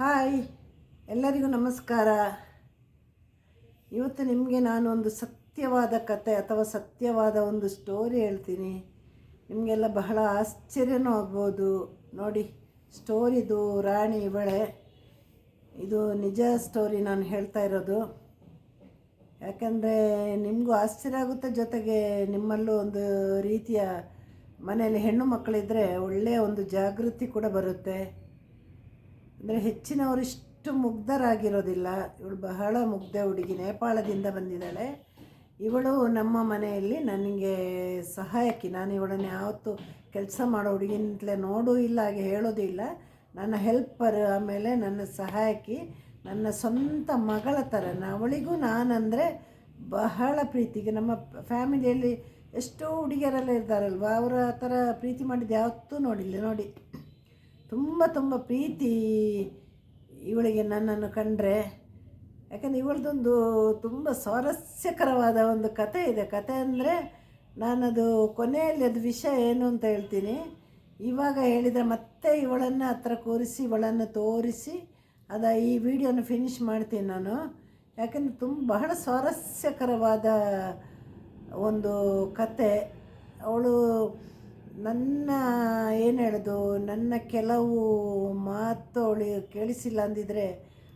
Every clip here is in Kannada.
ಹಾಯ್, ಎಲ್ಲರಿಗೂ ನಮಸ್ಕಾರ. ಇವತ್ತು ನಿಮಗೆ ನಾನು ಒಂದು ಸತ್ಯವಾದ ಕತೆ ಅಥವಾ ಸತ್ಯವಾದ ಒಂದು ಸ್ಟೋರಿ ಹೇಳ್ತೀನಿ. ನಿಮಗೆಲ್ಲ ಬಹಳ ಆಶ್ಚರ್ಯನೂ ಆಗ್ಬೋದು. ನೋಡಿ ಸ್ಟೋರಿದು ರಾಣಿ ಇವಳೆ. ಇದು ನಿಜ ಸ್ಟೋರಿ ನಾನು ಹೇಳ್ತಾ ಇರೋದು. ಯಾಕೆಂದರೆ ನಿಮಗೂ ಆಶ್ಚರ್ಯ ಆಗುತ್ತೆ, ಜೊತೆಗೆ ನಿಮ್ಮಲ್ಲೂ ಒಂದು ರೀತಿಯ ಮನೆಯಲ್ಲಿ ಹೆಣ್ಣು ಮಕ್ಕಳಿದ್ದರೆ ಒಳ್ಳೆಯ ಒಂದು ಜಾಗೃತಿ ಕೂಡ ಬರುತ್ತೆ. ಅಂದರೆ ಹೆಚ್ಚಿನವರು ಇಷ್ಟು ಮುಗ್ಧರಾಗಿರೋದಿಲ್ಲ. ಇವಳು ಬಹಳ ಮುಗ್ಧ ಹುಡುಗಿ, ನೇಪಾಳದಿಂದ ಬಂದಿದ್ದಾಳೆ. ಇವಳು ನಮ್ಮ ಮನೆಯಲ್ಲಿ ನನಗೆ ಸಹಾಯಕಿ ನಾನು ಇವಳನ್ನು ಯಾವತ್ತೂ ಕೆಲಸ ಮಾಡೋ ಹುಡುಗಿಂತಲೇ ನೋಡೂ ಇಲ್ಲ, ಹಾಗೆ ಹೇಳೋದು ಇಲ್ಲ. ನನ್ನ ಹೆಲ್ಪರ್ ಆಮೇಲೆ ನನ್ನ ಸಹಾಯಕಿ, ನನ್ನ ಸ್ವಂತ ಮಗಳ ಥರ. ಅವಳಿಗೂ ನಾನಂದರೆ ಬಹಳ ಪ್ರೀತಿಗೆ ನಮ್ಮ ಫ್ಯಾಮಿಲಿಯಲ್ಲಿ ಎಷ್ಟೋ ಹುಡುಗಿಯರೆಲ್ಲ ಇರ್ತಾರಲ್ವ, ಅವರ ಥರ ಪ್ರೀತಿ ಮಾಡಿದ್ದು ಯಾವತ್ತೂ ನೋಡಿಲ್ಲ. ನೋಡಿ. ತುಂಬ ತುಂಬ ಪ್ರೀತಿ ಇವಳಿಗೆ ನನ್ನನ್ನು ಕಂಡ್ರೆ. ಯಾಕಂದರೆ ಇವಳದೊಂದು ತುಂಬ ಸ್ವಾರಸ್ಯಕರವಾದ ಒಂದು ಕತೆ ಇದೆ. ಕತೆ ಅಂದರೆ ನಾನದು ಕೊನೆಯಲ್ಲಿ ಅದು ವಿಷಯ ಏನು ಅಂತ ಹೇಳ್ತೀನಿ. ಇವಾಗ ಹೇಳಿದರೆ ಮತ್ತೆ ಇವಳನ್ನು ಹತ್ರ ಕೂರಿಸಿ, ಇವಳನ್ನು ತೋರಿಸಿ ಅದ ಈ ವಿಡಿಯೋನ ಫಿನಿಷ್ ಮಾಡ್ತೀನಿ ನಾನು. ಯಾಕಂದರೆ ತುಂಬ ಬಹಳ ಸ್ವಾರಸ್ಯಕರವಾದ ಒಂದು ಕತೆ ಅವಳು ನನ್ನ, ಏನು ಹೇಳೋದು, ನನ್ನ ಕೆಲವು ಮಾತು ಅವಳಿಗೆ ಕೇಳಿಸಿಲ್ಲ ಅಂದಿದ್ರೆ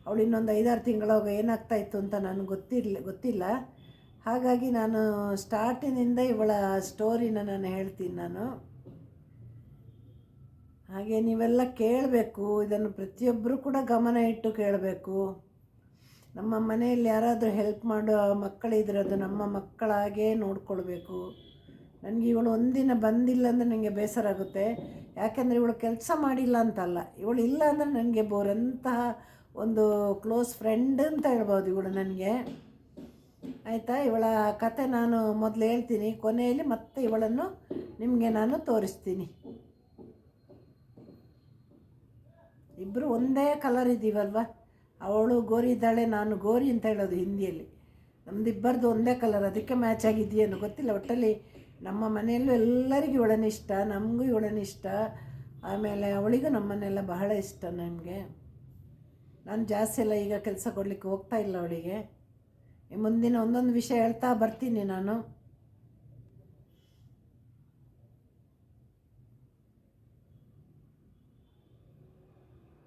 ಅವಳು ಇನ್ನೊಂದು ಐದಾರು ತಿಂಗಳಾಗ ಏನಾಗ್ತಾಯಿತ್ತು ಅಂತ ನನಗೆ ಗೊತ್ತಿರಲಿ, ಗೊತ್ತಿಲ್ಲ. ಹಾಗಾಗಿ ನಾನು ಸ್ಟಾರ್ಟಿನಿಂದ ಇವಳ ಸ್ಟೋರಿನ ನಾನು ಹೇಳ್ತೀನಿ ನಾನು. ಹಾಗೆ ನೀವೆಲ್ಲ ಕೇಳಬೇಕು, ಇದನ್ನು ಪ್ರತಿಯೊಬ್ಬರು ಕೂಡ ಗಮನ ಇಟ್ಟು ಕೇಳಬೇಕು. ನಮ್ಮ ಮನೆಯಲ್ಲಿ ಯಾರಾದರೂ ಹೆಲ್ಪ್ ಮಾಡೋ ಮಕ್ಕಳಿದ್ರೆ ಅದು ನಮ್ಮ ಮಕ್ಕಳಾಗೇ ನೋಡ್ಕೊಳ್ಬೇಕು. ನನಗೆ ಇವಳು ಒಂದಿನ ಬಂದಿಲ್ಲ ಅಂದರೆ ನನಗೆ ಬೇಸರ ಆಗುತ್ತೆ. ಯಾಕೆಂದರೆ ಇವಳು ಕೆಲಸ ಮಾಡಿಲ್ಲ ಅಂತಲ್ಲ. ಇವಳು ಇಲ್ಲ ಅಂದರೆ ನನಗೆ ಬೋರಂತಹ ಒಂದು ಕ್ಲೋಸ್ ಫ್ರೆಂಡ್ ಅಂತ ಹೇಳ್ಬೋದು ಇವಳು ನನಗೆ. ಆಯಿತಾ? ಇವಳ ಕತೆ ನಾನು ಮೊದಲು ಹೇಳ್ತೀನಿ. ಕೊನೆಯಲ್ಲಿ ಮತ್ತೆ ಇವಳನ್ನು ನಿಮಗೆ ನಾನು ತೋರಿಸ್ತೀನಿ. ಇಬ್ಬರು ಒಂದೇ ಕಲರ್ ಇದ್ದೀವಲ್ವ ಅವಳು ಗೋರಿ ಇದ್ದಾಳೆ, ನಾನು ಗೋರಿ ಅಂತ ಹೇಳೋದು ಹಿಂದಿಯಲ್ಲಿ. ನಮ್ಮದಿಬ್ಬರದು ಒಂದೇ ಕಲರ್ ಅದಕ್ಕೆ ಮ್ಯಾಚ್ ಆಗಿದೆಯೇನು ಗೊತ್ತಿಲ್ಲ. ಒಟ್ಟಲ್ಲಿ ನಮ್ಮ ಮನೆಯಲ್ಲೂ ಎಲ್ಲರಿಗೂ ಇವಳನ್ನ ಇಷ್ಟ, ನಮಗೂ ಇವಳನ್ನ ಇಷ್ಟ. ಆಮೇಲೆ ಅವಳಿಗೂ ನಮ್ಮನ್ನೆಲ್ಲ ಬಹಳ ಇಷ್ಟ ನನಗೆ ನಾನು ಜಾಸ್ತಿ ಎಲ್ಲ ಈಗ ಕೆಲಸ ಕೊಡಲಿಕ್ಕೆ ಹೋಗ್ತಾ ಇಲ್ಲ ಅವಳಿಗೆ. ಮುಂದಿನ ಒಂದೊಂದು ವಿಷಯ ಹೇಳ್ತಾ ಬರ್ತೀನಿ ನಾನು.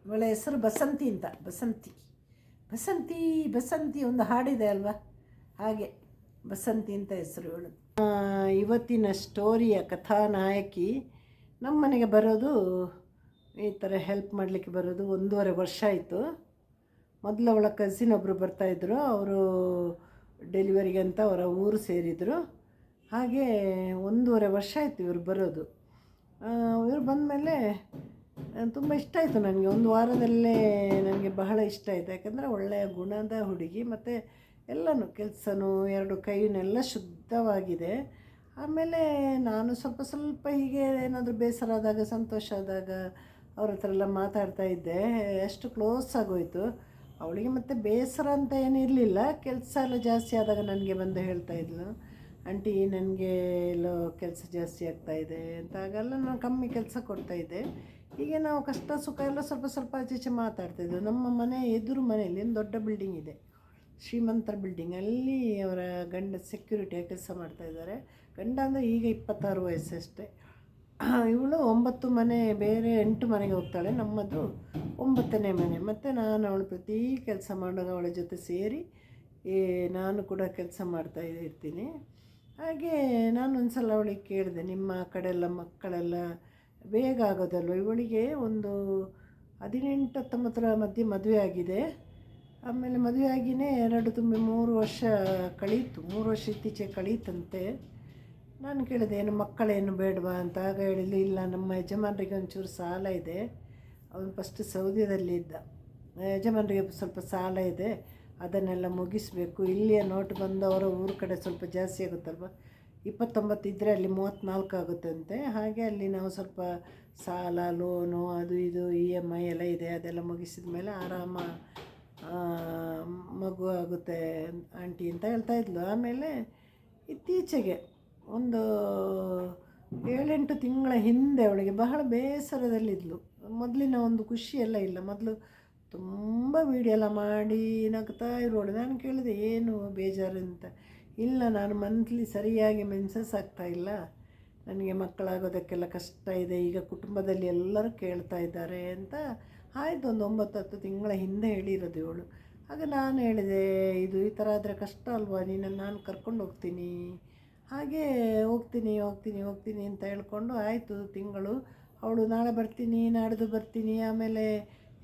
ಇವಳ ಹೆಸರು ಬಸಂತಿ ಅಂತ, ಬಸಂತಿ. ಬಸಂತಿ ಬಸಂತಿ ಒಂದು ಹಾಡಿದೆ ಅಲ್ವಾ? ಹಾಗೆ, ಬಸಂತಿ ಅಂತ ಹೆಸರು ಇವಳು ಇವತ್ತಿನ ಸ್ಟೋರಿಯ ಕಥಾನಾಯಕಿ ನಮ್ಮ ಮನೆಗೆ ಬರೋದು ಈ ಥರ ಹೆಲ್ಪ್ ಮಾಡಲಿಕ್ಕೆ ಬರೋದು. ಒಂದೂವರೆ ವರ್ಷ ಆಯಿತು. ಮೊದಲು ಅವಳ ಕಸಿನ್ ಒಬ್ಬರು ಬರ್ತಾಯಿದ್ರು ಅವರು ಡೆಲಿವರಿಗೆ ಅಂತ ಅವರ ಊರು ಸೇರಿದರು. ಹಾಗೆ ಒಂದೂವರೆ ವರ್ಷ ಆಯಿತು ಇವರು ಬರೋದು. ಇವರು ಬಂದಮೇಲೆ ತುಂಬ ಇಷ್ಟ ಆಯಿತು ನನಗೆ. ಒಂದು ವಾರದಲ್ಲೇ ನನಗೆ ಬಹಳ ಇಷ್ಟ ಆಯಿತು. ಯಾಕಂದರೆ ಒಳ್ಳೆಯ ಗುಣದ ಹುಡುಗಿ. ಮತ್ತು ಎಲ್ಲನೂ ಕೆಲಸನೂ ಎರಡು ಕೈಯನ್ನೆಲ್ಲ ಶುದ್ಧವಾಗಿದೆ. ಆಮೇಲೆ ನಾನು ಸ್ವಲ್ಪ ಸ್ವಲ್ಪ ಹೀಗೆ ಏನಾದರೂ ಬೇಸರ ಆದಾಗ, ಸಂತೋಷ ಆದಾಗ ಅವ್ರ ಹತ್ರ ಎಲ್ಲ ಮಾತಾಡ್ತಾ ಇದ್ದೆ. ಎಷ್ಟು ಕ್ಲೋಸ್ ಆಗೋಯ್ತು. ಅವಳಿಗೆ ಮತ್ತೆ ಬೇಸರ ಅಂತ ಏನಿರಲಿಲ್ಲ ಕೆಲಸ ಎಲ್ಲ ಜಾಸ್ತಿ ಆದಾಗ ನನಗೆ ಬಂದು ಹೇಳ್ತಾ ಇದ್ಲು. ಆಂಟಿ, ನನಗೆ ಎಲ್ಲೋ ಕೆಲಸ ಜಾಸ್ತಿ ಆಗ್ತಾ ಇದೆ ಅಂತ ಆಗೆಲ್ಲ ನಾನು ಕಮ್ಮಿ ಕೆಲಸ ಕೊಡ್ತಾಯಿದ್ದೆ ಹೀಗೆ ನಾವು ಕಷ್ಟ ಸುಖ ಎಲ್ಲ ಸ್ವಲ್ಪ ಸ್ವಲ್ಪ ಆಚೀಚೆ ಮಾತಾಡ್ತಾಯಿದ್ವಿ ನಮ್ಮ ಮನೆ ಎದುರು ಮನೆಯಲ್ಲಿ ಒಂದು ದೊಡ್ಡ ಬಿಲ್ಡಿಂಗ್ ಇದೆ. ಶ್ರೀಮಂತರ ಬಿಲ್ಡಿಂಗ್ ಅಲ್ಲಿ ಅವರ ಗಂಡ ಸೆಕ್ಯೂರಿಟಿಯಾಗಿ ಕೆಲಸ ಮಾಡ್ತಾಯಿದ್ದಾರೆ ಗಂಡ ಅಂದರೆ ಈಗ ಇಪ್ಪತ್ತಾರು ವಯಸ್ಸಷ್ಟೇ. ಇವಳು ಒಂಬತ್ತು ಮನೆ, ಬೇರೆ ಎಂಟು ಮನೆಗೆ ಹೋಗ್ತಾಳೆ. ನಮ್ಮದು ಒಂಬತ್ತನೇ ಮನೆ. ಮತ್ತು ನಾನು ಅವಳು ಪ್ರತಿ ಕೆಲಸ ಮಾಡೋದು ಅವಳ ಜೊತೆ ಸೇರಿ, ಏ, ನಾನು ಕೂಡ ಕೆಲಸ ಮಾಡ್ತಾ ಇರ್ತೀನಿ. ಹಾಗೆ ನಾನು ಒಂದು ಸಲ ಅವಳಿಗೆ ಕೇಳಿದೆ, ನಿಮ್ಮ ಕಡೆಲ್ಲ ಮಕ್ಕಳೆಲ್ಲ ಬೇಗ ಆಗೋದಲ್ವ? ಇವಳಿಗೆ ಒಂದು ಹದಿನೆಂಟು ಹತ್ತೊಂಬತ್ತರ ಮಧ್ಯೆ ಮದುವೆ ಆಗಿದೆ. ಆಮೇಲೆ ಮದುವೆ ಆಗಿಯೇ ಎರಡು ತುಂಬಿ ಮೂರು ವರ್ಷ ಕಳೀತು. ಮೂರು ವರ್ಷ ಇತ್ತೀಚೆಗೆ ಕಳೀತಂತೆ. ನಾನು ಕೇಳಿದೆ, ಏನು ಮಕ್ಕಳೇನು ಬೇಡವಾ? ಅಂತ. ಆಗ ಹೇಳಿದ್ಲು, ಇಲ್ಲ, ನಮ್ಮ ಯಜಮಾನರಿಗೆ ಒಂಚೂರು ಸಾಲ ಇದೆ. ಅವನು ಫಸ್ಟ್ ಸೌದಿಯಲ್ಲಿ ಇದ್ದ. ಯಜಮಾನರಿಗೆ ಸ್ವಲ್ಪ ಸಾಲ ಇದೆ. ಅದನ್ನೆಲ್ಲ ಮುಗಿಸಬೇಕು. ಇಲ್ಲಿಯ ನೋಟ್ ಬಂದು ಅವರ ಊರ ಕಡೆ ಸ್ವಲ್ಪ ಜಾಸ್ತಿ ಆಗುತ್ತಲ್ವ? ಇಪ್ಪತ್ತೊಂಬತ್ತು ಇದ್ದರೆ ಅಲ್ಲಿ ಮೂವತ್ತ್ನಾಲ್ಕು ಆಗುತ್ತಂತೆ. ಹಾಗೆ ಅಲ್ಲಿ ನಾವು ಸ್ವಲ್ಪ ಸಾಲ, ಲೋನು, ಅದು ಇದು, ಇ ಎಂ ಐ ಎಲ್ಲ ಇದೆ. ಅದೆಲ್ಲ ಮುಗಿಸಿದ ಮೇಲೆ ಆರಾಮ ಮಗು ಆಗುತ್ತೆ ಆಂಟಿ ಅಂತ ಹೇಳ್ತಾ ಇದ್ಲು. ಆಮೇಲೆ ಇತ್ತೀಚೆಗೆ ಒಂದು ಏಳೆಂಟು ತಿಂಗಳ ಹಿಂದೆ ಅವಳಿಗೆ ಬಹಳ ಬೇಸರದಲ್ಲಿದ್ಲು. ಮೊದಲಿನ ಒಂದು ಖುಷಿಯೆಲ್ಲ ಇಲ್ಲ. ಮೊದಲು ತುಂಬ ವೀಡಿಯೋ ಎಲ್ಲ ಮಾಡಿ ನಗ್ತಾ ಇರೋಳು ನಾನು ಕೇಳಿದೆ, ಏನು ಬೇಜಾರು ಅಂತ? ಇಲ್ಲ, ನಾನು ಮಂತ್ಲಿ ಸರಿಯಾಗಿ ಮೆನ್ಸಸ್ ಆಗ್ತಾ ಇಲ್ಲ. ನನಗೆ ಮಕ್ಕಳಾಗೋದಕ್ಕೆಲ್ಲ ಕಷ್ಟ ಇದೆ. ಈಗ ಕುಟುಂಬದಲ್ಲಿ ಎಲ್ಲರೂ ಕೇಳ್ತಾ ಇದ್ದಾರೆ ಅಂತ ಆಯಿತು ಒಂದು ಒಂಬತ್ತು ಹತ್ತು ತಿಂಗಳ ಹಿಂದೆ ಹೇಳಿರೋದು ಇವಳು. ಆಗ ನಾನು ಹೇಳಿದೆ, ಇದು ಈ ಥರ ಆದರೆ ಕಷ್ಟ ಅಲ್ವಾ? ನಿನ್ನನ್ನು ನಾನು ಕರ್ಕೊಂಡು ಹೋಗ್ತೀನಿ. ಹಾಗೆ ಹೋಗ್ತೀನಿ ಹೋಗ್ತೀನಿ ಹೋಗ್ತೀನಿ ಅಂತ ಹೇಳ್ಕೊಂಡು ಆಯಿತು ತಿಂಗಳು. ಅವಳು ನಾಳೆ ಬರ್ತೀನಿ ನಾಡ್ದು ಬರ್ತೀನಿ, ಆಮೇಲೆ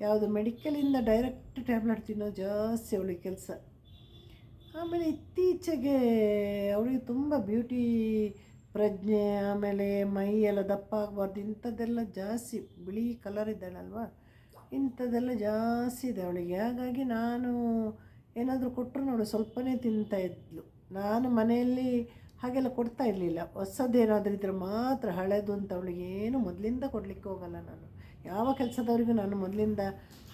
ಯಾವುದು ಮೆಡಿಕಲಿಂದ ಡೈರೆಕ್ಟ್ ಟ್ಯಾಬ್ಲೆಟ್ ತಿನ್ನೋ ಜಾಸ್ತಿ ಅವಳಿಗೆ ಕೆಲಸ. ಆಮೇಲೆ ಇತ್ತೀಚೆಗೆ ಅವಳಿಗೆ ತುಂಬ ಬ್ಯೂಟಿ ಪ್ರಜ್ಞೆ, ಆಮೇಲೆ ಮೈ ಎಲ್ಲ ದಪ್ಪ ಆಗಬಾರ್ದು, ಇಂಥದ್ದೆಲ್ಲ ಜಾಸ್ತಿ ಬಿಳಿ ಕಲರ್ ಇದ್ದಾಳಲ್ವ? ಇಂಥದ್ದೆಲ್ಲ ಜಾಸ್ತಿ ಇದೆ ಅವಳಿಗೆ. ಹಾಗಾಗಿ ನಾನು ಏನಾದರೂ ಕೊಟ್ಟರು ನೋಡು, ಸ್ವಲ್ಪನೇ ತಿಂತಾಯಿದ್ಲು ನಾನು ಮನೆಯಲ್ಲಿ ಹಾಗೆಲ್ಲ ಕೊಡ್ತಾ ಇರಲಿಲ್ಲ. ಹೊಸದೇನಾದರೂ ಇದ್ದರೆ ಮಾತ್ರ ಹಳೆದು ಅಂತ ಅವಳಿಗೆ ಏನು ಮೊದಲಿಂದ ಕೊಡಲಿಕ್ಕೆ ಹೋಗಲ್ಲ ನಾನು. ಯಾವ ಕೆಲಸದವರಿಗೂ ನಾನು ಮೊದಲಿಂದ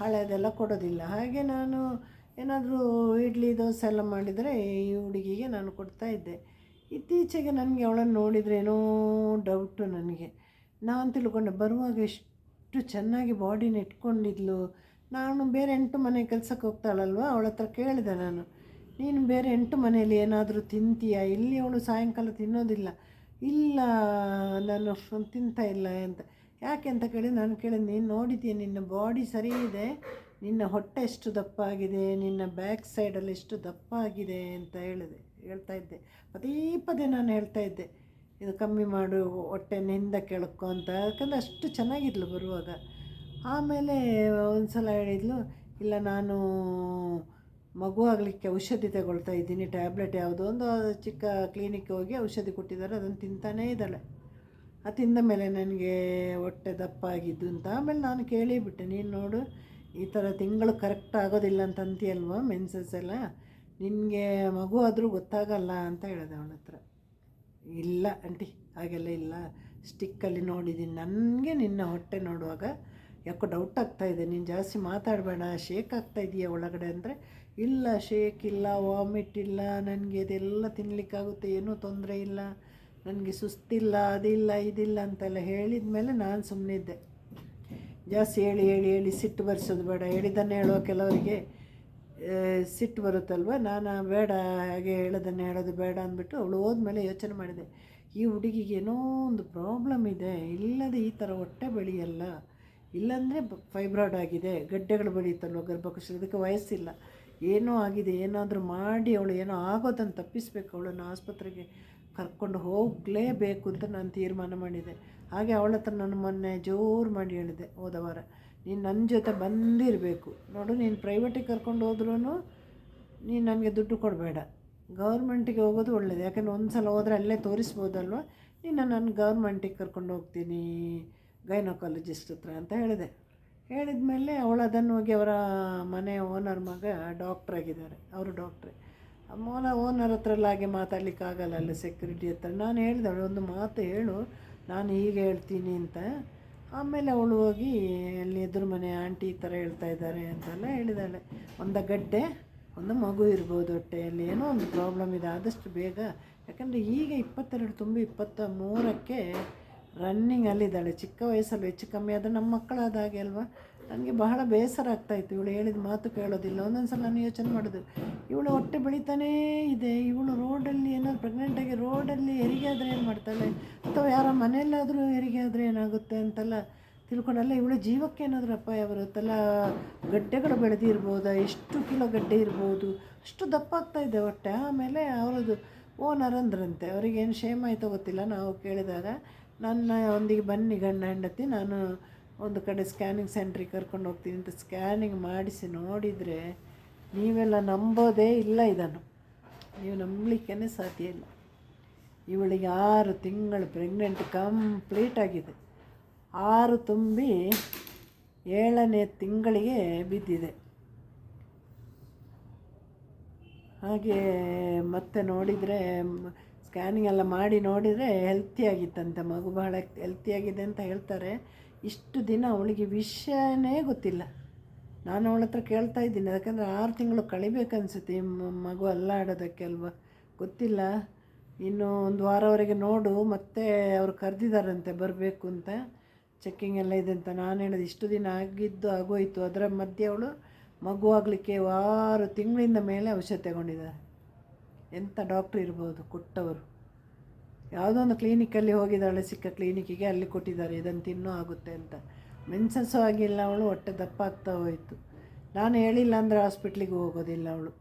ಹಳೆದೆಲ್ಲ ಕೊಡೋದಿಲ್ಲ. ಹಾಗೆ ನಾನು ಏನಾದರೂ ಇಡ್ಲಿ, ದೋಸೆ ಎಲ್ಲ ಮಾಡಿದರೆ ಈ ಹುಡುಗಿಗೆ ನಾನು ಕೊಡ್ತಾ ಇದ್ದೆ. ಇತ್ತೀಚೆಗೆ ನನಗೆ ಅವಳನ್ನು ನೋಡಿದರೆ ಏನೋ ಡೌಟು ನನಗೆ. ನಾನು ತಿಳ್ಕೊಂಡೆ, ಬರುವಾಗ ಎಷ್ಟು ಚೆನ್ನಾಗಿ ಬಾಡಿನ ಇಟ್ಕೊಂಡಿದ್ಲು. ನಾನು ಬೇರೆ ಎಂಟು ಮನೆ ಕೆಲಸಕ್ಕೆ ಹೋಗ್ತಾಳಲ್ವ ಅವಳ ಹತ್ರ ಕೇಳಿದೆ ನಾನು. ನೀನು ಬೇರೆ ಎಂಟು ಮನೆಯಲ್ಲಿ ಏನಾದರೂ ತಿಂತೀಯಾ? ಇಲ್ಲಿ ಅವಳು ಸಾಯಂಕಾಲ ತಿನ್ನೋದಿಲ್ಲ. ಇಲ್ಲ, ನಾನು ತಿಂತಾ ಇಲ್ಲ ಅಂತ. ಯಾಕೆ ಅಂತ ಕೇಳಿ ನಾನು ಕೇಳಿದೆ, ನೀನು ನೋಡಿದ್ದೀಯ ನಿನ್ನ ಬಾಡಿ ಸರಿ ಇದೆ? ನಿನ್ನ ಹೊಟ್ಟೆ ಎಷ್ಟು ದಪ್ಪ ಆಗಿದೆ ನಿನ್ನ ಬ್ಯಾಕ್ ಸೈಡಲ್ಲಿ ಎಷ್ಟು ದಪ್ಪ ಆಗಿದೆ ಅಂತ ಹೇಳಿದೆ, ಹೇಳ್ತಾ ಇದ್ದೆ. ಪದೇ ಪದೇ ನಾನು ಹೇಳ್ತಾ ಇದ್ದೆ. ಇದು ಕಮ್ಮಿ ಮಾಡು, ಹೊಟ್ಟೆ ನಿಂದ ಕೆಳಕ್ಕೋ ಅಂತ. ಯಾಕಂದರೆ ಅಷ್ಟು ಚೆನ್ನಾಗಿದ್ಲು ಬರುವಾಗ. ಆಮೇಲೆ ಒಂದು ಸಲ ಹೇಳಿದ್ಲು, ಇಲ್ಲ, ನಾನು ಮಗು ಆಗಲಿಕ್ಕೆ ಔಷಧಿ ತಗೊಳ್ತಾ ಇದ್ದೀನಿ, ಟ್ಯಾಬ್ಲೆಟ್ ಯಾವುದೋ ಒಂದು ಚಿಕ್ಕ ಕ್ಲಿನಿಕ್ ಹೋಗಿ ಔಷಧಿ ಕೊಟ್ಟಿದ್ದಾರೆ, ಅದನ್ನು ತಿಂತಾನೇ ಇದ್ದಾಳೆ. ಅದು ತಿಂದ ಮೇಲೆ ನನಗೆ ಹೊಟ್ಟೆ ದಪ್ಪ ಆಗಿದ್ದು ಅಂತ. ಆಮೇಲೆ ನಾನು ಕೇಳಿಬಿಟ್ಟೆ, ನೀನು ನೋಡು, ಈ ಥರ ತಿಂಗಳು ಕರೆಕ್ಟ್ ಆಗೋದಿಲ್ಲ ಅಂತ ಅಂತೀಯಲ್ವ ಮೆನ್ಸಸ್ ಎಲ್ಲ? ನಿನಗೆ ಮಗು ಆದರೂ ಗೊತ್ತಾಗಲ್ಲ, ಅಂತ ಹೇಳಿದೆ ಅವನ ಹತ್ರ. ಇಲ್ಲ ಆಂಟಿ, ಹಾಗೆಲ್ಲ ಇಲ್ಲ. ಸ್ಟಿಕ್ಕಲ್ಲಿ ನೋಡಿದ್ದೀನಿ. ನನಗೆ ನಿನ್ನ ಹೊಟ್ಟೆ ನೋಡುವಾಗ ಯಾಕೋ ಡೌಟ್ ಆಗ್ತಾಯಿದೆ ನೀನು ಜಾಸ್ತಿ ಮಾತಾಡಬೇಡ. ಶೇಕ್ ಆಗ್ತಾ ಇದೆಯಾ ಒಳಗಡೆ ಅಂದರೆ? ಇಲ್ಲ ಶೇಕ್ ಇಲ್ಲ ವಾಮಿಟ್ ಇಲ್ಲ. ನನಗೆ ಇದೆಲ್ಲ ತಿನ್ನಲಿಕ್ಕಾಗುತ್ತೆ ಏನೂ ತೊಂದರೆ ಇಲ್ಲ. ನನಗೆ ಸುಸ್ತಿಲ್ಲ, ಅದಿಲ್ಲ, ಇದಿಲ್ಲ ಅಂತೆಲ್ಲ ಹೇಳಿದ ಮೇಲೆ ನಾನು ಸುಮ್ಮನಿದ್ದೆ ಜಾಸ್ತಿ ಹೇಳಿ ಹೇಳಿ ಹೇಳಿ, ಸಿಟ್ಟು ಬರ್ಸೋದು ಬೇಡ. ಹೇಳಿದ್ದನ್ನು ಹೇಳೋ ಕೆಲವರಿಗೆ ಸಿಟ್ಟು ಬರುತ್ತಲ್ವ? ನಾನು ಬೇಡ, ಹಾಗೆ ಹೇಳೋದನ್ನು ಹೇಳೋದು ಬೇಡ ಅಂದ್ಬಿಟ್ಟು ಅವಳು ಹೋದ್ಮೇಲೆ ಯೋಚನೆ ಮಾಡಿದೆ. ಈ ಹುಡುಗಿಗೆ ಏನೋ ಒಂದು ಪ್ರಾಬ್ಲಮ್ ಇದೆ. ಇಲ್ಲದೆ ಈ ಥರ ಹೊಟ್ಟೆ ಬೆಳೆಯಲ್ಲ. ಇಲ್ಲಾಂದರೆ ಫೈಬ್ರಾಯ್ಡ್ ಆಗಿದೆ. ಗಡ್ಡೆಗಳು ಬೆಳೆಯುತ್ತಲ್ವ ಗರ್ಭಕೋಶ ಅದಕ್ಕೆ ವಯಸ್ಸಿಲ್ಲ. ಏನೋ ಆಗಿದೆ. ಏನಾದರೂ ಮಾಡಿ ಅವಳು ಏನೋ ಆಗೋದನ್ನು ತಪ್ಪಿಸ್ಬೇಕು. ಅವಳನ್ನು ಆಸ್ಪತ್ರೆಗೆ ಕರ್ಕೊಂಡು ಹೋಗಲೇಬೇಕು ಅಂತ ನಾನು ತೀರ್ಮಾನ ಮಾಡಿದೆ. ಹಾಗೆ ಅವಳ ಹತ್ರ ನಾನು ಮೊನ್ನೆ ಜೋರು ಮಾಡಿ ಹೇಳಿದೆ ಹೋದ ವಾರ. ನೀನು ನನ್ನ ಜೊತೆ ಬಂದಿರಬೇಕು. ನೋಡು, ನೀನು ಪ್ರೈವೇಟಿಗೆ ಕರ್ಕೊಂಡು ಹೋದ್ರೂ ನೀನು ನನಗೆ ದುಡ್ಡು ಕೊಡಬೇಡ. ಗೌರ್ಮೆಂಟಿಗೆ ಹೋಗೋದು ಒಳ್ಳೆಯದು ಯಾಕಂದರೆ ಒಂದು ಸಲ ಹೋದರೆ ಅಲ್ಲೇ ತೋರಿಸ್ಬೋದಲ್ವ? ನೀನು ನಾನು ಗೌರ್ಮೆಂಟಿಗೆ ಕರ್ಕೊಂಡು ಹೋಗ್ತೀನಿ ಗೈನೋಕಾಲಜಿಸ್ಟ್ ಹತ್ರ ಅಂತ ಹೇಳಿದೆ. ಹೇಳಿದ ಮೇಲೆ ಅವಳು ಅದನ್ನು ಹೋಗಿ ಅವರ ಮನೆ ಓನರ್ ಮಗ ಡಾಕ್ಟ್ರಾಗಿದ್ದಾರೆ ಅವರು ಡಾಕ್ಟ್ರೆ ಮೋನ ಓನರ್ ಹತ್ರ ಎಲ್ಲ ಹಾಗೆ ಮಾತಾಡ್ಲಿಕ್ಕೆ ಆಗಲ್ಲ ಅಲ್ಲಿ ಸೆಕ್ಯೂರಿಟಿ ಹತ್ರ. ನಾನು ಹೇಳಿದೆ ಒಂದು ಮಾತು ಹೇಳು. ನಾನು ಹೀಗೆ ಹೇಳ್ತೀನಿ ಅಂತ. ಆಮೇಲೆ ಅವಳು ಹೋಗಿ ಅಲ್ಲಿ ಎದುರು ಮನೆ ಆಂಟಿ ಈ ಥರ ಹೇಳ್ತಾ ಇದ್ದಾರೆ ಅಂತೆಲ್ಲ ಹೇಳಿದಾಳೆ. ಒಂದು ಗಡ್ಡೆ, ಒಂದು ಮಗು ಇರ್ಬೋದು ಹೊಟ್ಟೆಯಲ್ಲಿ ಏನೋ ಒಂದು ಪ್ರಾಬ್ಲಮ್ ಇದೆ. ಆದಷ್ಟು ಬೇಗ, ಯಾಕಂದರೆ ಈಗ ಇಪ್ಪತ್ತೆರಡು ತುಂಬಿ ಇಪ್ಪತ್ತ ಮೂರಕ್ಕೆ ರನ್ನಿಂಗ್ ಅಲ್ಲಿದ್ದಾಳೆ. ಚಿಕ್ಕ ವಯಸ್ಸಲ್ಲಿ ಹೆಚ್ಚು ಕಮ್ಮಿ, ಆದರೆ ನಮ್ಮ ಮಕ್ಕಳಾದ ಹಾಗೆ ಅಲ್ವಾ? ನನಗೆ ಬಹಳ ಬೇಸರ ಆಗ್ತಾಯಿತ್ತು ಇವಳು ಹೇಳಿದ ಮಾತು ಕೇಳೋದಿಲ್ಲ. ಒಂದೊಂದು ಸಲ ನಾನು ಯೋಚನೆ ಮಾಡೋದು, ಇವಳು ಹೊಟ್ಟೆ ಬೆಳೀತಾನೇ ಇದೆ. ಇವಳು ರೋಡಲ್ಲಿ ಏನಾದ್ರು ಪ್ರೆಗ್ನೆಂಟಾಗಿ ರೋಡಲ್ಲಿ ಹೆರಿಗೆ ಆದರೆ ಏನು ಮಾಡ್ತಾಳೆ? ಅಥವಾ ಯಾರ ಮನೆಯಲ್ಲಾದರೂ ಹೆರಿಗೆ ಆದರೆ ಏನಾಗುತ್ತೆ ಅಂತೆಲ್ಲ ತಿಳ್ಕೊಂಡಲ್ಲ ಇವಳು ಜೀವಕ್ಕೆ ಏನಾದರೂ ಅಪಾಯ ಬರುತ್ತಲ್ಲ? ಗಡ್ಡೆಗಳು ಬೆಳೆದಿರ್ಬೋದಾ ಎಷ್ಟು ಕಿಲೋ ಗಡ್ಡೆ ಇರ್ಬೋದು? ಅಷ್ಟು ದಪ್ಪ ಆಗ್ತಾ ಹೊಟ್ಟೆ. ಆಮೇಲೆ ಅವರದು ಓನರ್ ಅಂದ್ರಂತೆ ಅವ್ರಿಗೇನು ಶೇಮ್ ಆಯಿತೋ ಗೊತ್ತಿಲ್ಲ. ನಾವು ಕೇಳಿದಾಗ, ನನ್ನ ಒಂದಿಗೆ ಬನ್ನಿ ಗಂಡ, ಹೆಂಡತಿ, ನಾನು ಒಂದು ಕಡೆ ಸ್ಕ್ಯಾನಿಂಗ್ ಸೆಂಟ್ರಿಗೆ ಕರ್ಕೊಂಡು ಹೋಗ್ತೀನಿ ಅಂತ ಸ್ಕ್ಯಾನಿಂಗ್ ಮಾಡಿಸಿ ನೋಡಿದರೆ ನೀವೆಲ್ಲ ನಂಬೋದೇ ಇಲ್ಲ ಇದನ್ನು. ನೀವು ನಂಬಲಿಕ್ಕೇ ಸಾಧ್ಯ ಇಲ್ಲ. ಇವಳಿಗೆ ಆರು ತಿಂಗಳು ಪ್ರೆಗ್ನೆಂಟ್ ಕಂಪ್ಲೀಟ್ ಆಗಿದೆ. ಆರು ತುಂಬಿ ಏಳನೇ ತಿಂಗಳಿಗೆ ಬಿದ್ದಿದೆ. ಹಾಗೆ ಮತ್ತೆ ನೋಡಿದರೆ, ಸ್ಕ್ಯಾನಿಂಗ್ ಎಲ್ಲ ಮಾಡಿ ನೋಡಿದರೆ ಹೆಲ್ತಿಯಾಗಿತ್ತಂತೆ ಮಗು ಬಹಳ ಹೆಲ್ತಿಯಾಗಿದೆ ಅಂತ ಹೇಳ್ತಾರೆ. ಇಷ್ಟು ದಿನ ಅವಳಿಗೆ ವಿಷಯನೇ ಗೊತ್ತಿಲ್ಲ. ನಾನು ಅವಳ ಹತ್ರ ಕೇಳ್ತಾ ಇದ್ದೀನಿ. ಯಾಕಂದರೆ ಆರು ತಿಂಗಳು ಕಳಿಬೇಕನ್ಸುತ್ತೆ. ಮಗು ಅಲ್ಲಾಡೋದಕ್ಕೆ ಅಲ್ವಾ? ಗೊತ್ತಿಲ್ಲ. ಇನ್ನು ಒಂದು ವಾರವರೆಗೆ ನೋಡು. ಮತ್ತೆ ಅವರು ಕರೆದಿದ್ದಾರಂತೆ ಬರಬೇಕು ಅಂತ. ಚೆಕ್ಕಿಂಗ್ ಎಲ್ಲ ಇದೆ ಅಂತ ನಾನು ಹೇಳೋದು. ಇಷ್ಟು ದಿನ ಆಗಿದ್ದು ಆಗೋಯ್ತು. ಅದರ ಮಧ್ಯೆ ಅವಳು ಮಗು ಆಗಲಿಕ್ಕೆ ಆರು ತಿಂಗಳಿಂದ ಮೇಲೆ ಔಷಧ ತಗೊಂಡಿದ್ದಾರೆ. ಎಂಥ ಡಾಕ್ಟ್ರ್ ಇರ್ಬೋದು, ಕೊಟ್ಟವರು. ಯಾವುದೋ ಒಂದು ಕ್ಲಿನಿಕಲ್ಲಿ ಹೋಗಿದ್ದಾಳೆ ಸಿಕ್ಕ ಕ್ಲಿನಿಕ್ಕಿಗೆ ಅಲ್ಲಿ ಕೊಟ್ಟಿದ್ದಾರೆ, ಇದನ್ನು ತಿನ್ನೋ ಆಗುತ್ತೆ ಅಂತ. ಮೆನ್ಸಸ್ಸು ಆಗಿಲ್ಲ ಅವಳು, ಹೊಟ್ಟೆ ದಪ್ಪ ಆಗ್ತಾ ಹೋಯಿತು. ನಾನು ಹೇಳಿಲ್ಲ ಅಂದರೆ ಹಾಸ್ಪಿಟ್ಲಿಗೆ ಹೋಗೋದಿಲ್ಲ ಅವಳು.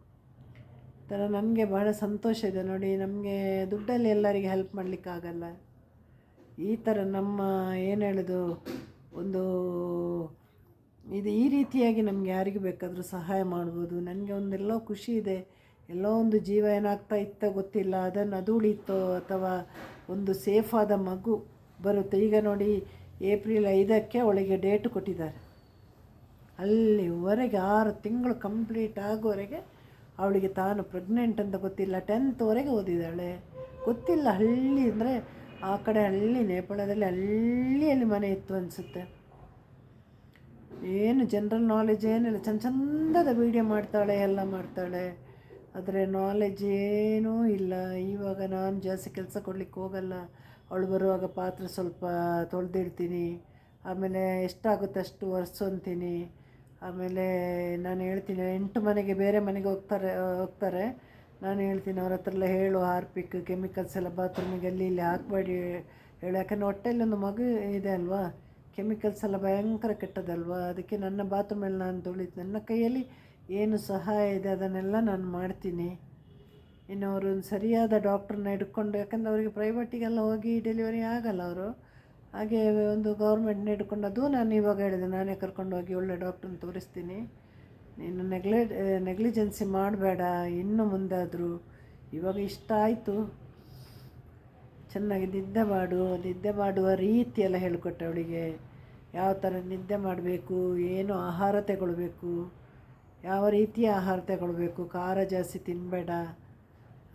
ಥರ ನನಗೆ ಬಹಳ ಸಂತೋಷ ಇದೆ. ನೋಡಿ, ನಮಗೆ ದುಡ್ಡಲ್ಲಿ ಎಲ್ಲರಿಗೆ ಹೆಲ್ಪ್ ಮಾಡಲಿಕ್ಕಾಗಲ್ಲ. ಈ ಥರ ನಮ್ಮ, ಏನು ಹೇಳೋದು, ಒಂದು ಇದು ಈ ರೀತಿಯಾಗಿ ನಮ್ಗೆ ಯಾರಿಗೂ ಬೇಕಾದರೂ ಸಹಾಯ ಮಾಡ್ಬೋದು. ನನಗೆ ಒಂದೆಲ್ಲೋ ಖುಷಿ ಇದೆ. ಎಲ್ಲೋ ಒಂದು ಜೀವ ಏನಾಗ್ತಾ ಇತ್ತ ಗೊತ್ತಿಲ್ಲ. ಅದನ್ನು ಅದು ಅಥವಾ ಒಂದು ಸೇಫಾದ ಮಗು ಬರುತ್ತೆ. ಈಗ ನೋಡಿ ಏಪ್ರಿಲ್ ಐದಕ್ಕೆ ಅವಳಿಗೆ ಡೇಟ್ ಕೊಟ್ಟಿದ್ದಾರೆ. ಅಲ್ಲಿವರೆಗೆ ಆರು ತಿಂಗಳು ಕಂಪ್ಲೀಟ್ ಆಗೋವರೆಗೆ ಅವಳಿಗೆ ತಾನು ಪ್ರೆಗ್ನೆಂಟ್ ಅಂತ ಗೊತ್ತಿಲ್ಲ. ಟೆಂತ್ವರೆಗೆ ಓದಿದ್ದಾಳೆ. ಗೊತ್ತಿಲ್ಲ ಹಳ್ಳಿ ಅಂದರೆ ಆ ಕಡೆ ಹಳ್ಳಿ, ನೇಪಾಳದಲ್ಲಿ ಹಳ್ಳಿಯಲ್ಲಿ ಮನೆ ಇತ್ತು ಅನಿಸುತ್ತೆ. ಏನು ಜನರಲ್ ನಾಲೆಜ್ ಏನಿಲ್ಲ. ಚಂದ ಚಂದದ ವೀಡಿಯೋ ಮಾಡ್ತಾಳೆ, ಎಲ್ಲ ಮಾಡ್ತಾಳೆ. ಆದರೆ ನಾಲೆಜ್ ಏನೂ ಇಲ್ಲ. ಇವಾಗ ನಾನು ಜಾಸ್ತಿ ಕೆಲಸ ಕೊಡ್ಲಿಕ್ಕೆ ಹೋಗಲ್ಲ. ಅವಳು ಬರುವಾಗ ಪಾತ್ರೆ ಸ್ವಲ್ಪ ತೊಳೆದಿಡ್ತೀನಿ. ಆಮೇಲೆ ಎಷ್ಟಾಗುತ್ತೆ ಅಷ್ಟು ಒರೆಸೊಂತೀನಿ ಆಮೇಲೆ ನಾನು ಹೇಳ್ತೀನಿ, ಎಂಟು ಮನೆಗೆ ಬೇರೆ ಮನೆಗೆ ಹೋಗ್ತಾರೆ ಹೋಗ್ತಾರೆ. ನಾನು ಹೇಳ್ತೀನಿ, ಅವ್ರ ಹತ್ರ ಎಲ್ಲ ಹೇಳು, ಹಾರ್ಪಿಕ್ ಕೆಮಿಕಲ್ಸ್ ಎಲ್ಲ ಬಾತ್ರೂಮಿಗೆ ಅಲ್ಲಿ ಇಲ್ಲಿ ಹಾಕಬೇಡಿ ಹೇಳು. ಯಾಕಂದರೆ ಹೊಟ್ಟೆಯಲ್ಲಿ ಒಂದು ಮಗು ಇದೆ ಅಲ್ವಾ? ಕೆಮಿಕಲ್ಸ್ ಎಲ್ಲ ಭಯಂಕರ ಕೆಟ್ಟದಲ್ವಾ ಅದಕ್ಕೆ ನನ್ನ ಬಾತ್ರೂಮಲ್ಲಿ ನಾನು ತೊಳಿತು ನನ್ನ ಕೈಯಲ್ಲಿ ಏನು ಸಹಾಯ ಇದೆ ಅದನ್ನೆಲ್ಲ ನಾನು ಮಾಡ್ತೀನಿ. ಇನ್ನು ಅವರು ಒಂದು ಸರಿಯಾದ ಡಾಕ್ಟ್ರನ್ನ ಹಿಡ್ಕೊಂಡು, ಯಾಕಂದರೆ ಅವರಿಗೆ ಪ್ರೈವೇಟಿಗೆಲ್ಲ ಹೋಗಿ ಡೆಲಿವರಿ ಆಗಲ್ಲ ಅವರು. ಹಾಗೆ ಒಂದು ಗೌರ್ಮೆಂಟ್ನ ಹಿಡ್ಕೊಂಡು, ಅದು ನಾನು ಇವಾಗ ಹೇಳಿದೆ, ನಾನೇ ಕರ್ಕೊಂಡು ಹೋಗಿ ಒಳ್ಳೆ ಡಾಕ್ಟ್ರನ್ನ ತೋರಿಸ್ತೀನಿ. ನೀನು ನೆಗ್ಲೆ ನೆಗ್ಲಿಜೆನ್ಸಿ ಮಾಡಬೇಡ, ಇನ್ನು ಮುಂದಾದರೂ. ಇವಾಗ ಇಷ್ಟ ಆಯಿತು. ಚೆನ್ನಾಗಿ ನಿದ್ದೆ ಮಾಡು, ನಿದ್ದೆ ಮಾಡುವ ರೀತಿ ಎಲ್ಲ ಹೇಳಿಕೊಟ್ಟೆ ಅವಳಿಗೆ. ಯಾವ ಥರ ನಿದ್ದೆ ಮಾಡಬೇಕು, ಏನು ಆಹಾರ ತಗೊಳ್ಬೇಕು. ಯಾವ ರೀತಿಯ ಆಹಾರ ತಗೊಳ್ಬೇಕು? ಖಾರ ಜಾಸ್ತಿ ತಿನ್ನಬೇಡ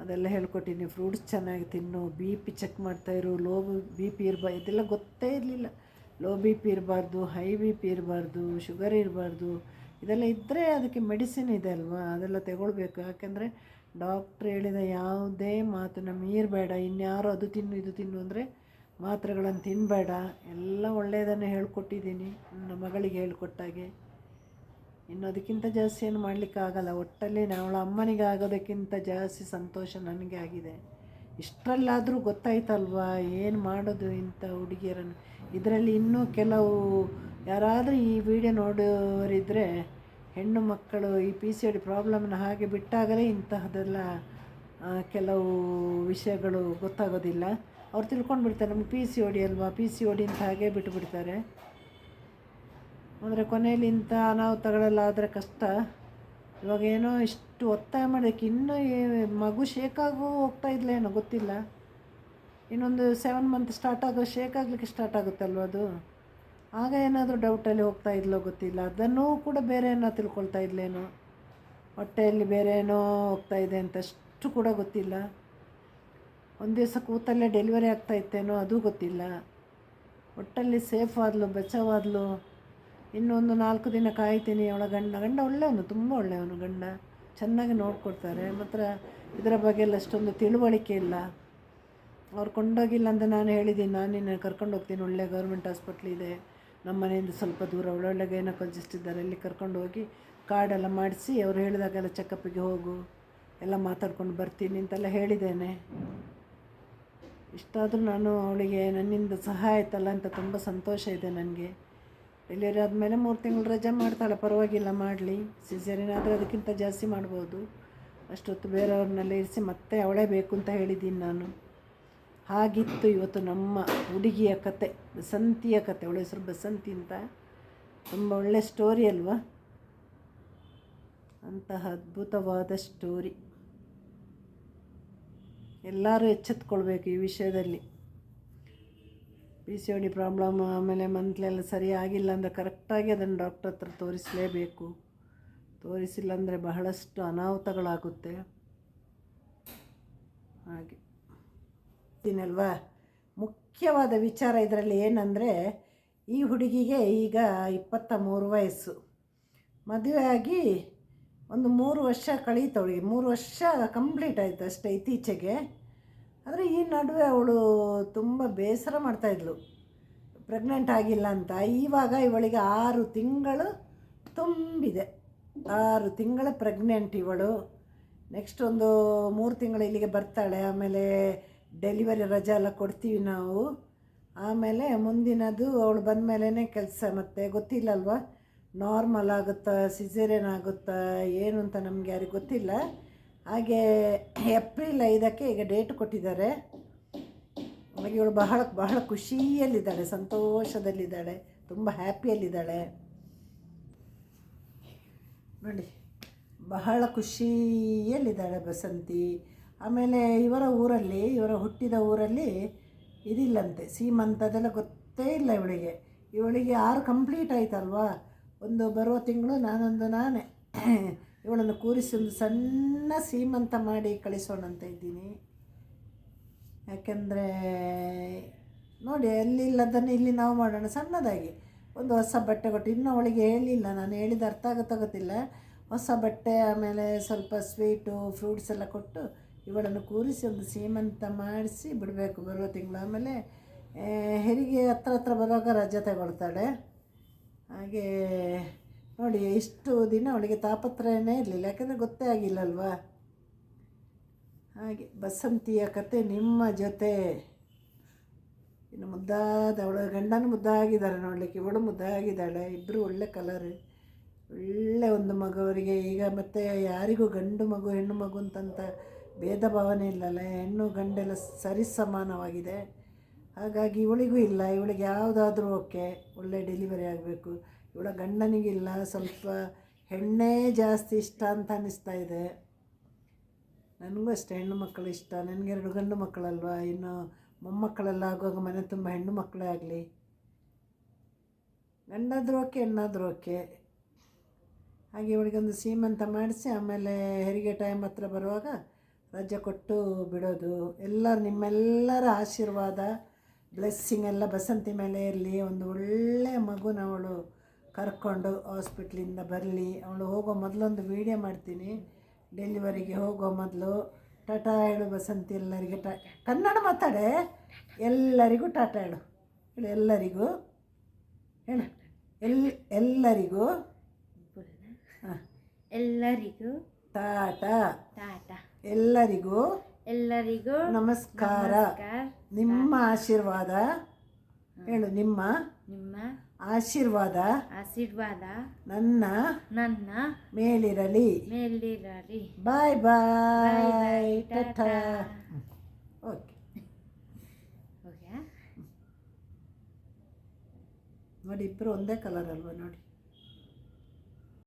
ಅದೆಲ್ಲ ಹೇಳ್ಕೊಟ್ಟಿನಿ. ಫ್ರೂಟ್ಸ್ ಚೆನ್ನಾಗಿ ತಿನ್ನು. ಬಿ ಪಿ ಚೆಕ್ ಮಾಡ್ತಾಯಿರು ಲೋ ಬಿ ಪಿ ಇರ್ಬಾ, ಇದೆಲ್ಲ ಗೊತ್ತೇ ಇರಲಿಲ್ಲ. ಲೋ ಬಿ ಪಿ ಇರಬಾರ್ದು ಹೈ ಬಿ ಪಿ ಇರಬಾರ್ದು ಶುಗರ್ ಇರಬಾರ್ದು. ಇದೆಲ್ಲ ಇದ್ದರೆ ಅದಕ್ಕೆ ಮೆಡಿಸಿನ್ ಇದೆ ಅಲ್ವಾ? ಅದೆಲ್ಲ ತಗೊಳ್ಬೇಕು. ಯಾಕೆಂದರೆ ಡಾಕ್ಟ್ರ್ ಹೇಳಿದ ಯಾವುದೇ ಮಾತನ್ನು ಮೀರಬೇಡ. ಇನ್ಯಾರು ಅದು ತಿನ್ನು, ಇದು ತಿನ್ನು ಅಂದರೆ ಮಾತ್ರೆಗಳನ್ನು ತಿನ್ನಬೇಡ ಎಲ್ಲ ಒಳ್ಳೆಯದನ್ನು ಹೇಳ್ಕೊಟ್ಟಿದ್ದೀನಿ. ನನ್ನ ಮಗಳಿಗೆ ಹೇಳ್ಕೊಟ್ಟಾಗೆ. ಇನ್ನು ಅದಕ್ಕಿಂತ ಜಾಸ್ತಿ ಏನು ಮಾಡಲಿಕ್ಕಾಗಲ್ಲ ಒಟ್ಟಲ್ಲಿ ಅವಳ ಅಮ್ಮನಿಗೆ ಆಗೋದಕ್ಕಿಂತ ಜಾಸ್ತಿ ಸಂತೋಷ ನನಗೆ ಆಗಿದೆ. ಇಷ್ಟರಲ್ಲಾದರೂ ಗೊತ್ತಾಯ್ತಲ್ವಾ? ಏನು ಮಾಡೋದು ಇಂಥ ಹುಡುಗಿಯರನ್ನು? ಇದರಲ್ಲಿ ಇನ್ನೂ ಕೆಲವು ಯಾರಾದರೂ ಈ ವಿಡಿಯೋ ನೋಡೋರಿದ್ದರೆ ಹೆಣ್ಣು ಮಕ್ಕಳು ಈ ಪಿ ಸಿ ಡಿ ಪ್ರಾಬ್ಲಮ್ನ ಹಾಗೆ ಬಿಟ್ಟಾಗಲೇ ಇಂತಹದೆಲ್ಲ ಕೆಲವು ವಿಷಯಗಳು ಗೊತ್ತಾಗೋದಿಲ್ಲ. ಅವ್ರು ತಿಳ್ಕೊಂಡು ಬಿಡ್ತಾರೆ ನಮ್ಗೆ ಪಿ ಸಿ ಓಡಿ ಅಲ್ವಾ? ಪಿ ಸಿ ಓಡಿ ಅಂತ ಹಾಗೆ ಬಿಟ್ಟುಬಿಡ್ತಾರೆ ಅಂದರೆ ಕೊನೆಯಲ್ಲಿ ಇಂಥ ಅನಾಹುತಗಳೆಲ್ಲ ಆದರೆ ಕಷ್ಟ. ಇವಾಗ ಏನೋ ಇಷ್ಟು ಒತ್ತಾಯ ಮಾಡೋಕ್ಕೆ ಇನ್ನೂ ಮಗು ಶೇಕಾಗೂ ಹೋಗ್ತಾ ಇದ್ಲೇನೋ ಗೊತ್ತಿಲ್ಲ. ಇನ್ನೊಂದು ಸೆವೆನ್ ಮಂತ್ ಸ್ಟಾರ್ಟ್ ಆಗೋ ಶೇಕ್ ಆಗಲಿಕ್ಕೆ ಸ್ಟಾರ್ಟ್ ಆಗುತ್ತಲ್ವ ಅದು? ಆಗ ಏನಾದರೂ ಡೌಟಲ್ಲಿ ಹೋಗ್ತಾ ಇದ್ಲೋ ಗೊತ್ತಿಲ್ಲ. ಅದನ್ನು ಕೂಡ ಬೇರೆ ಏನೋ ತಿಳ್ಕೊಳ್ತಾ ಇದ್ಲೇನೋ. ಹೊಟ್ಟೆಯಲ್ಲಿ ಬೇರೆ ಏನೋ ಹೋಗ್ತಾ ಇದೆ ಅಂತ ಅಷ್ಟು ಕೂಡ ಗೊತ್ತಿಲ್ಲ. ಒಂದು ದಿವಸ ಕೂತಲ್ಲೇ ಡೆಲಿವರಿ ಆಗ್ತಾ ಇತ್ತೇನೋ ಅದು ಗೊತ್ತಿಲ್ಲ. ಒಟ್ಟಲ್ಲಿ ಸೇಫ್ ಆದಲು ಬಚಾವಾದ್ಲು ಇನ್ನೊಂದು ನಾಲ್ಕು ದಿನ ಕಾಯ್ತೀನಿ, ಅವಳ ಗಂಡ. ಗಂಡ ಒಳ್ಳೆಯವನು, ತುಂಬ ಒಳ್ಳೆಯವನು ಗಂಡ. ಚೆನ್ನಾಗಿ ನೋಡ್ಕೊಡ್ತಾರೆ. ಮಾತ್ರ ಇದರ ಬಗ್ಗೆ ಎಲ್ಲ ಅಷ್ಟೊಂದು ತಿಳುವಳಿಕೆ ಇಲ್ಲ. ಅವ್ರು ಕೊಂಡೋಗಿಲ್ಲ ಅಂತ ನಾನು ಹೇಳಿದ್ದೀನಿ. ನಾನು ನಿನ್ನ ಕರ್ಕೊಂಡು ಹೋಗ್ತೀನಿ. ಒಳ್ಳೆ ಗೌರ್ಮೆಂಟ್ ಹಾಸ್ಪಿಟ್ಲ್ ಇದೆ. ನಮ್ಮ ಮನೆಯಿಂದ ಸ್ವಲ್ಪ ದೂರ ಒಳ್ಳೊಳ್ಳೆ ಗೈನಕಾಲಜಿಸ್ಟ್ ಇದ್ದಾರೆ. ಅಲ್ಲಿ ಕರ್ಕೊಂಡು ಹೋಗಿ ಕಾರ್ಡೆಲ್ಲ ಮಾಡಿಸಿ ಅವ್ರು ಹೇಳಿದಾಗೆಲ್ಲ ಚೆಕಪ್ಪಿಗೆ ಹೋಗು. ಎಲ್ಲ ಮಾತಾಡ್ಕೊಂಡು ಬರ್ತೀನಿ ಅಂತೆಲ್ಲ ಹೇಳಿದ್ದೇನೆ. ಇಷ್ಟಾದರೂ ನಾನು ಅವಳಿಗೆ ನನ್ನಿಂದ ಸಹಾಯ ಆಯ್ತಲ್ಲ ಅಂತ ತುಂಬ ಸಂತೋಷ ಇದೆ ನನಗೆ. ಡೆಲಿವರಿ ಆದಮೇಲೆ ಮೂರು ತಿಂಗಳು ರಜೆ ಮಾಡ್ತಾಳೆ, ಪರವಾಗಿಲ್ಲ ಮಾಡಲಿ. ಸಿಸರಿನ ಆದರೆ ಅದಕ್ಕಿಂತ ಜಾಸ್ತಿ ಮಾಡ್ಬೋದು. ಅಷ್ಟೊತ್ತು ಬೇರೆಯವ್ರನ್ನೆಲ್ಲ ಇರಿಸಿ ಮತ್ತೆ ಅವಳೇ ಬೇಕು ಅಂತ ಹೇಳಿದ್ದೀನಿ ನಾನು. ಹಾಗಿತ್ತು ಇವತ್ತು ನಮ್ಮ ಹುಡುಗಿಯ ಕತೆ, ಬಸಂತಿಯ ಕತೆ. ಅವಳ ಹೆಸರು ಬಸಂತಿ ಅಂತ. ತುಂಬ ಒಳ್ಳೆ ಸ್ಟೋರಿ ಅಲ್ವಾ? ಅಂತಹ ಅದ್ಭುತವಾದ ಸ್ಟೋರಿ ಎಲ್ಲರೂ ಎಚ್ಚೆತ್ಕೊಳ್ಬೇಕು ಈ ವಿಷಯದಲ್ಲಿ. P C O D problem ಆಮೇಲೆ ಮಂತ್ಲೆಲ್ಲ ಸರಿ ಆಗಿಲ್ಲ ಅಂದರೆ ಕರೆಕ್ಟಾಗಿ ಅದನ್ನು ಡಾಕ್ಟ್ರ್ ಹತ್ರ ತೋರಿಸಲೇಬೇಕು. ತೋರಿಸಿಲ್ಲ ಅಂದರೆ ಬಹಳಷ್ಟು ಅನಾಹುತಗಳಾಗುತ್ತೆ. ಹಾಗೆ. ಇದನ್ನಲ್ವಾ ಮುಖ್ಯವಾದ ವಿಚಾರ ಇದರಲ್ಲಿ ಏನಂದರೆ ಈ ಹುಡುಗಿಗೆ ಈಗ ಇಪ್ಪತ್ತ ಮೂರು ವಯಸ್ಸು ಮದುವೆಯಾಗಿ ಒಂದು ಮೂರು ವರ್ಷ ಕಳೀತವಳಿಗೆ. ಮೂರು ವರ್ಷ ಕಂಪ್ಲೀಟ್ ಆಯಿತು ಅಷ್ಟೇ ಇತ್ತೀಚೆಗೆ. ಆದರೆ ಈ ನಡುವೆ ಅವಳು ತುಂಬ ಬೇಸರ ಮಾಡ್ತಾಯಿದ್ಲು ಪ್ರೆಗ್ನೆಂಟ್ ಆಗಿಲ್ಲ ಅಂತ. ಇವಾಗ ಇವಳಿಗೆ ಆರು ತಿಂಗಳು ತುಂಬಿದೆ. ಆರು ತಿಂಗಳ ಪ್ರೆಗ್ನೆಂಟ್ ಇವಳು. ನೆಕ್ಸ್ಟ್ ಒಂದು ಮೂರು ತಿಂಗಳು ಇಲ್ಲಿಗೆ ಬರ್ತಾಳೆ. ಆಮೇಲೆ ಡೆಲಿವರಿ ರಜೆ ಎಲ್ಲ ಕೊಡ್ತೀವಿ ನಾವು. ಆಮೇಲೆ ಮುಂದಿನದು ಅವಳು ಬಂದ ಮೇಲೇ ಕೆಲಸ ಮತ್ತೆ. ಗೊತ್ತಿಲ್ಲಲ್ವ? ನಾರ್ಮಲ್ ಆಗುತ್ತಾ? ಸಿಸೇರಿಯನ್ ಆಗುತ್ತಾ? ಏನು ಅಂತ ನಮಗೆ ಯಾರಿಗೆ ಗೊತ್ತಿಲ್ಲ. ಹಾಗೆ ಏಪ್ರಿಲ್ ಐದಕ್ಕೆ ಈಗ ಡೇಟ್ ಕೊಟ್ಟಿದ್ದಾರೆ. ಹಾಗೆ ಇವಳು ಬಹಳ ಬಹಳ ಖುಷಿಯಲ್ಲಿದ್ದಾಳೆ, ಸಂತೋಷದಲ್ಲಿದ್ದಾಳೆ, ತುಂಬ ಹ್ಯಾಪಿಯಲ್ಲಿದ್ದಾಳೆ. ನೋಡಿ, ಬಹಳ ಖುಷಿಯಲ್ಲಿದ್ದಾಳೆ ಬಸಂತಿ. ಆಮೇಲೆ ಇವರ ಊರಲ್ಲಿ, ಇವರ ಹುಟ್ಟಿದ ಊರಲ್ಲಿ ಇದಿಲ್ಲಂತೆ ಸೀಮಂತದೆಲ್ಲ ಗೊತ್ತೇ ಇಲ್ಲ ಇವಳಿಗೆ. ಇವಳಿಗೆ ಆರು ಕಂಪ್ಲೀಟ್ ಆಯ್ತಲ್ವಾ? ಒಂದು ಬರುವ ತಿಂಗಳು ನಾನೊಂದು ನಾನೇ. ಇವಳನ್ನು ಕೂರಿಸಿ ಒಂದು ಸಣ್ಣ ಸೀಮಂತ ಮಾಡಿ ಕಳಿಸೋಣ ಅಂತ ಇದ್ದೀನಿ. ಯಾಕೆಂದರೆ, ನೋಡಿ ಅಲ್ಲಿಲ್ಲದನ್ನು ಇಲ್ಲಿ ನಾವು ಮಾಡೋಣ. ಸಣ್ಣದಾಗಿ. ಒಂದು ಹೊಸ ಬಟ್ಟೆ ಕೊಟ್ಟು. ಇನ್ನೂ ಅವಳಿಗೆ ಹೇಳಿಲ್ಲ. ನಾನು ಹೇಳಿದ ಅರ್ಥ ಆಗುತ್ತೋ ಗೊತ್ತಿಲ್ಲ ಹೊಸ ಬಟ್ಟೆ, ಆಮೇಲೆ ಸ್ವಲ್ಪ ಸ್ವೀಟು ಫ್ರೂಟ್ಸ್ ಎಲ್ಲ ಕೊಟ್ಟು ಇವಳನ್ನು ಕೂರಿಸಿ ಒಂದು ಸೀಮಂತ ಮಾಡಿಸಿ ಬಿಡಬೇಕು ಬರುವ ತಿಂಗಳು. ಆಮೇಲೆ ಹೆರಿಗೆ ಹತ್ರ ಹತ್ರ ಬರುವಾಗ ರಜೆ ತಗೊಳ್ತಾಳೆ. ಹಾಗೆ ನೋಡಿ, ಇಷ್ಟು ದಿನ ಅವಳಿಗೆ ತಾಪತ್ರಯನೇ ಇರಲಿಲ್ಲ. ಯಾಕಂದರೆ ಗೊತ್ತೇ ಆಗಿಲ್ಲಲ್ವಾ? ಹಾಗೆ ಬಸಂತಿಯ ಕತೆ ನಿಮ್ಮ ಜೊತೆ. ಇನ್ನು ಮುದ್ದಾದ ಅವಳ, ಗಂಡನೂ ಮುದ್ದಾಗಿದ್ದಾರೆ ನೋಡಲಿಕ್ಕೆ. ಇವಳು ಮುದ್ದಾಗಿದ್ದಾಳೆ ಇಬ್ಬರು ಒಳ್ಳೆ ಕಲರ್. ಒಳ್ಳೆ ಒಂದು ಮಗು ಅವರಿಗೆ ಈಗ ಮತ್ತೆ ಯಾರಿಗೂ ಗಂಡು ಮಗು, ಹೆಣ್ಣು ಮಗು ಅಂತಂತ ಭೇದ ಭಾವನೆ ಇಲ್ಲಲ್ಲ. ಹೆಣ್ಣು ಗಂಡೆಲ್ಲ ಸರಿ ಸಮಾನವಾಗಿದೆ. ಹಾಗಾಗಿ ಇವಳಿಗೂ ಇಲ್ಲ. ಇವಳಿಗೆ ಯಾವುದಾದ್ರೂ ಓಕೆ. ಒಳ್ಳೆ ಡೆಲಿವರಿ ಆಗಬೇಕು. ಇವಳ ಗಂಡನಿಗಿಲ್ಲ, ಸ್ವಲ್ಪ ಹೆಣ್ಣೇ ಜಾಸ್ತಿ ಇಷ್ಟ ಅಂತ ಅನ್ನಿಸ್ತಾ ಇದೆ. ನನಗೂ ಅಷ್ಟೇ ಹೆಣ್ಣು ಮಕ್ಕಳು ಇಷ್ಟ. ನನಗೆ ಎರಡು ಗಂಡು ಮಕ್ಕಳಲ್ವಾ? ಇನ್ನು ಮೊಮ್ಮಕ್ಕಳೆಲ್ಲ ಆಗುವಾಗ ಮನೆ ತುಂಬ ಹೆಣ್ಣು ಮಕ್ಕಳೇ ಆಗಲಿ. ಗಂಡಾದ್ರೂ ಓಕೆ, ಹೆಣ್ಣಾದ್ರೂ ಓಕೆ. ಹಾಗೆ ಇವಳಿಗೊಂದು ಸೀಮಂತ ಮಾಡಿಸಿ, ಆಮೇಲೆ ಹೆರಿಗೆ ಟೈಮ್ ಹತ್ರ ಬರುವಾಗ ರಜೆ ಕೊಟ್ಟು ಬಿಡೋದು. ಎಲ್ಲರ ನಿಮ್ಮೆಲ್ಲರ ಆಶೀರ್ವಾದ ಬ್ಲೆಸ್ಸಿಂಗ್ ಎಲ್ಲ ಬಸಂತಿ ಮೇಲೆ ಇರಲಿ. ಒಂದು ಒಳ್ಳೆಯ ಮಗುನ ಅವಳು ಕರ್ಕೊಂಡು ಹಾಸ್ಪಿಟ್ಲಿಂದ ಬರಲಿ. ಅವಳು ಹೋಗೋ ಮೊದಲೊಂದು ವೀಡಿಯೋ ಮಾಡ್ತೀನಿ. ಡೆಲಿವರಿಗೆ ಹೋಗೋ ಮೊದಲು. ಟಾಟಾ ಹೇಳು ಬಸಂತಿ ಎಲ್ಲರಿಗೆ ಟಾ ಕನ್ನಡ ಮಾತಾಡೆ. ಎಲ್ಲರಿಗೂ ಟಾಟಾ ಹೇಳು. ಹೇಳು ಎಲ್ಲರಿಗೂ. ಹೇಳು. ಎಲ್ ಎಲ್ಲರಿಗೂ. ಹಾಂ. ಎಲ್ಲರಿಗೂ. ಟಾಟಾ. ಟಾಟಾ. ಎಲ್ಲರಿಗೂ. ಎಲ್ಲರಿಗೂ. ನಮಸ್ಕಾರ. ನಮಸ್ಕಾರ. ನಿಮ್ಮ ಆಶೀರ್ವಾದ. ಹೇಳು ನಿಮ್ಮ. ನಿಮ್ಮ. ಆಶೀರ್ವಾದ ಆಶೀರ್ವಾದ ನನ್ನ ನನ್ನ ಮೇಲಿರಲಿ. ಮೇಲಿರಲಿ. Bye bye. Tata. Okay. Okay. ನೋಡಿ ಇಬ್ಬರು ಒಂದೇ ಕಲರ್ ಅಲ್ವಾ ನೋಡಿ.